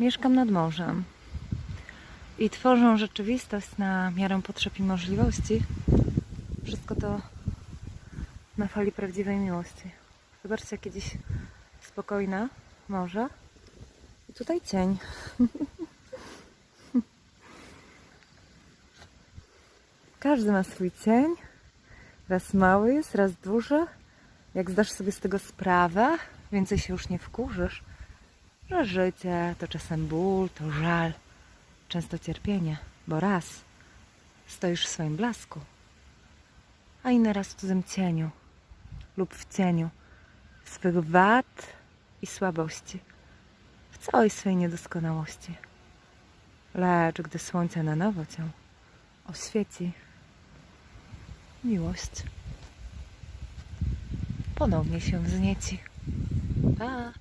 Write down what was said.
Mieszkam nad morzem i tworzą rzeczywistość na miarę potrzeb i możliwości. Wszystko to na fali prawdziwej miłości. Zobaczcie, jakie dziś spokojne morze. I tutaj cień. Każdy ma swój cień. Raz mały jest, raz duży. Jak zdasz sobie z tego sprawę, więcej się już nie wkurzysz, że życie to czasem ból, to żal, często cierpienie, bo raz stoisz w swoim blasku, a inny raz w cudzym cieniu lub w cieniu swych wad i słabości, w całej swej niedoskonałości. Lecz gdy słońce na nowo cię oświeci, miłość ponownie się wznieci. Pa!